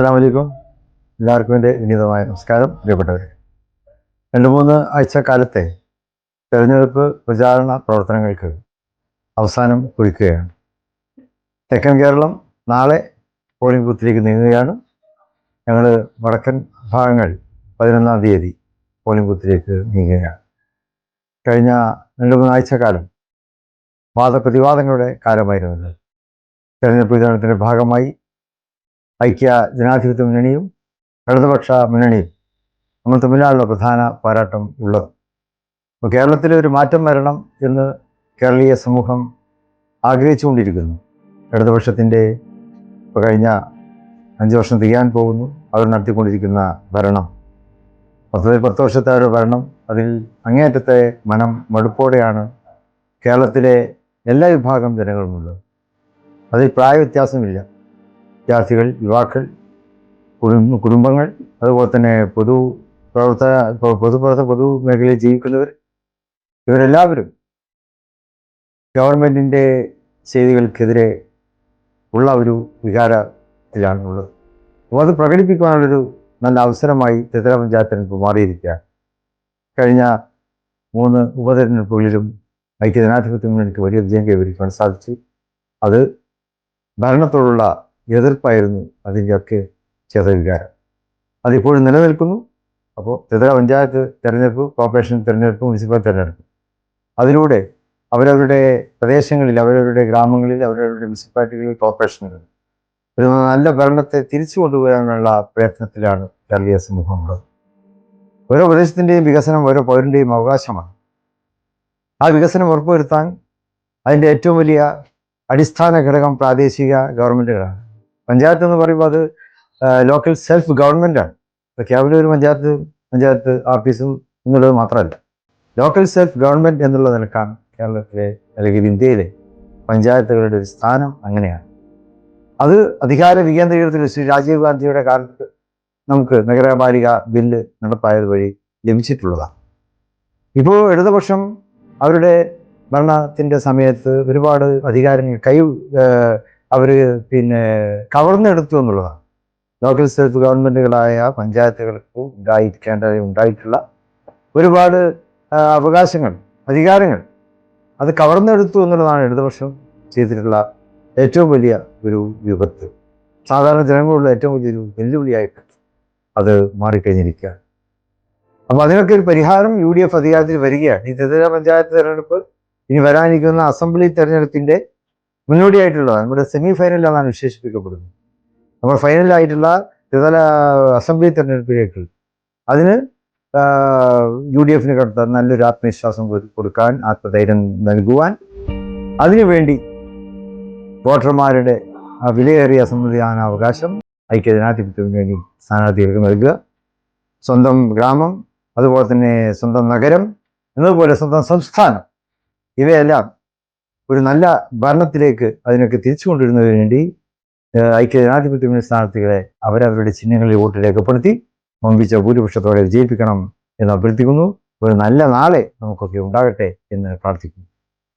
അസ്സാം വലൈക്കും എല്ലാവർക്കും എന്റെ വിനീതമായ നമസ്കാരം. പ്രിയപ്പെട്ടവരെ രണ്ട് മൂന്ന് ആഴ്ച കാലത്തെ തെരഞ്ഞെടുപ്പ് പ്രചാരണ പ്രവർത്തനങ്ങൾക്ക് അവസാനം കുറിക്കുകയാണ്. തെക്കൻ കേരളം നാളെ പോളിംഗ് ബൂത്തിലേക്ക് നീങ്ങുകയാണ്. ഞങ്ങൾ വടക്കൻ ഭാഗങ്ങൾ പതിനൊന്നാം തീയതി പോളിംഗ് ബൂത്തിലേക്ക് നീങ്ങുകയാണ്. കഴിഞ്ഞ രണ്ട് മൂന്ന് ആഴ്ച കാലം വാദപ്രതിവാദങ്ങളുടെ കാലമായിരുന്നത് തെരഞ്ഞെടുപ്പ് പ്രചാരണത്തിന്റെ ഭാഗമായി ഐക്യ ജനാധിപത്യ മുന്നണിയും ഇടതുപക്ഷ മുന്നണിയും നമ്മൾ തമ്മിലാണല്ലോ പ്രധാന പോരാട്ടം ഉള്ളത്. അപ്പോൾ കേരളത്തിലെ ഒരു മാറ്റം വരണം എന്ന് കേരളീയ സമൂഹം ആഗ്രഹിച്ചുകൊണ്ടിരിക്കുന്നു. ഇടതുപക്ഷത്തിന്റെ ഇപ്പോൾ കഴിഞ്ഞ അഞ്ച് വർഷം തികയാൻ പോകുന്നു. അവർ നടത്തിക്കൊണ്ടിരിക്കുന്ന ഭരണം. പത്ത് പത്ത് വർഷത്തെ ഒരു ഭരണം അതിൽ അങ്ങേയറ്റത്തെ മനം മടുപ്പോടെയാണ് കേരളത്തിലെ എല്ലാ വിഭാഗം ജനങ്ങളുമുള്ളത്. അതിൽ പ്രായവ്യത്യാസമില്ല. വിദ്യാർത്ഥികൾ യുവാക്കൾ കുടുംബ കുടുംബങ്ങൾ അതുപോലെ തന്നെ പൊതു പ്രവർത്തന പൊതുപ്രവർത്തന പൊതു മേഖലയിൽ ജീവിക്കുന്നവർ ഇവരെല്ലാവരും ഗവൺമെന്റിന്റെ ചെയ്തികൾക്കെതിരെ ഉള്ള ഒരു വികാരത്തിലാണുള്ളത് അപ്പോൾ അത് പ്രകടിപ്പിക്കുവാനുള്ളൊരു നല്ല അവസരമായി ത്രിതല പഞ്ചായത്തിനെടുപ്പ് മാറിയിരിക്കുകയാണ്. കഴിഞ്ഞ മൂന്ന് ഉപതെരഞ്ഞെടുപ്പുകളിലും ഐക്യജനാധിപത്യ മുന്നണിക്ക് വലിയ വിജയം കൈവരിക്കുവാൻ സാധിച്ചു. അത് ഭരണത്തോടുള്ള എതിർപ്പായിരുന്നു അതിന്റെയൊക്കെ ചെറിയ വികാരം അതിപ്പോഴും നിലനിൽക്കുന്നു. അപ്പോൾ ത്രിതല പഞ്ചായത്ത് തിരഞ്ഞെടുപ്പ് കോർപ്പറേഷൻ തിരഞ്ഞെടുപ്പ് മുനിസിപ്പൽ തിരഞ്ഞെടുപ്പ്. അതിലൂടെ അവരവരുടെ പ്രദേശങ്ങളിൽ അവരവരുടെ ഗ്രാമങ്ങളിൽ അവരവരുടെ മുനിസിപ്പാലിറ്റികളിൽ കോർപ്പറേഷനുകൾ ഒരു നല്ല ഭരണത്തെ തിരിച്ചു കൊണ്ടുവരാനുള്ള പ്രയത്നത്തിലാണ് കേരളീയ സമൂഹമുള്ളത് ഓരോ പ്രദേശത്തിന്റെയും വികസനം ഓരോ പൗരന്റെയും അവകാശമാണ്. ആ വികസനം ഉറപ്പുവരുത്താൻ അതിന്റെ ഏറ്റവും വലിയ അടിസ്ഥാന ഘടകം പ്രാദേശിക ഗവൺമെന്റുകളാണ്. പഞ്ചായത്ത് എന്ന് പറയുമ്പോൾ അത് ലോക്കൽ സെൽഫ് ഗവൺമെന്റാണ് ഇപ്പോൾ കേവലം ഒരു പഞ്ചായത്ത് പഞ്ചായത്ത് ഓഫീസും എന്നുള്ളത് മാത്രമല്ല. ലോക്കൽ സെൽഫ് ഗവൺമെന്റ് എന്നുള്ള നിലക്കാണ് കേരളത്തിലെ അല്ലെങ്കിൽ ഇന്ത്യയിലെ പഞ്ചായത്തുകളുടെ ഒരു സ്ഥാനം അങ്ങനെയാണ്. അത് അധികാര വികേന്ദ്രീകരണത്തിൽ ശ്രീ രാജീവ് ഗാന്ധിയുടെ കാലത്ത് നമുക്ക് നഗരപാലിക ബില്ല് നടപ്പായത് വഴി ലഭിച്ചിട്ടുള്ളതാണ്. ഇപ്പോൾ ഇടതുപക്ഷം അവരുടെ ഭരണത്തിന്റെ സമയത്ത് ഒരുപാട് അധികാരങ്ങൾ കൈ അവർ പിന്നെ കവർന്നെടുത്തു എന്നുള്ളതാണ്. ലോക്കൽ സെൽഫ് ഗവൺമെന്റുകളായ പഞ്ചായത്തുകൾക്ക് ഉണ്ടായിരിക്കേണ്ട ഉണ്ടായിട്ടുള്ള ഒരുപാട് അവകാശങ്ങൾ അധികാരങ്ങൾ അത് കവർന്നെടുത്തു എന്നുള്ളതാണ് ഇടതുപക്ഷം ചെയ്തിട്ടുള്ള ഏറ്റവും വലിയ ഒരു വിപത്ത്. സാധാരണ ജനങ്ങളുള്ള ഏറ്റവും വലിയൊരു വെല്ലുവിളിയായിട്ട് അത് മാറിക്കഴിഞ്ഞിരിക്കുകയാണ്. അപ്പോൾ അതിനൊക്കെ ഒരു പരിഹാരം യു ഡി എഫ് അധികാരത്തിൽ വരികയാണ്. ഈ ത്രിതല പഞ്ചായത്ത് തെരഞ്ഞെടുപ്പ് ഇനി വരാനിരിക്കുന്ന അസംബ്ലി തെരഞ്ഞെടുപ്പിന്റെ മുന്നോടിയായിട്ടുള്ളതാണ് നമ്മുടെ സെമി ഫൈനലാണ് വിശേഷിപ്പിക്കപ്പെടുന്നത്. നമ്മൾ ഫൈനലായിട്ടുള്ള ത്രിതല അസംബ്ലി തെരഞ്ഞെടുപ്പിലേക്ക് അതിന് യു ഡി എഫിന് കടുത്ത നല്ലൊരു ആത്മവിശ്വാസം കൊടുക്കാൻ ആത്മധൈര്യം നൽകുവാൻ അതിനുവേണ്ടി വോട്ടർമാരുടെ വിലയേറിയ സമ്മതിദാനാവകാശം ഐക്യ ജനാധിപത്യ വേണ്ടി സ്ഥാനാർത്ഥികൾക്ക് നൽകുക. സ്വന്തം ഗ്രാമം അതുപോലെ തന്നെ സ്വന്തം നഗരം എന്നതുപോലെ സ്വന്തം സംസ്ഥാനം ഇവയെല്ലാം ഒരു നല്ല ഭരണത്തിലേക്ക് അതിനൊക്കെ തിരിച്ചു കൊണ്ടുവരുന്നതിന് വേണ്ടി ഐക്യ ജനാധിപത്യ മുന്നണി സ്ഥാനാർത്ഥികളെ അവരവരുടെ ചിഹ്നങ്ങളിൽ വോട്ട് രേഖപ്പെടുത്തി വമ്പിച്ച ഭൂരിപക്ഷത്തോടെ വിജയിപ്പിക്കണം എന്ന് അഭ്യർത്ഥിക്കുന്നു. ഒരു നല്ല നാളെ നമുക്കൊക്കെ ഉണ്ടാകട്ടെ എന്ന് പ്രാർത്ഥിക്കുന്നു.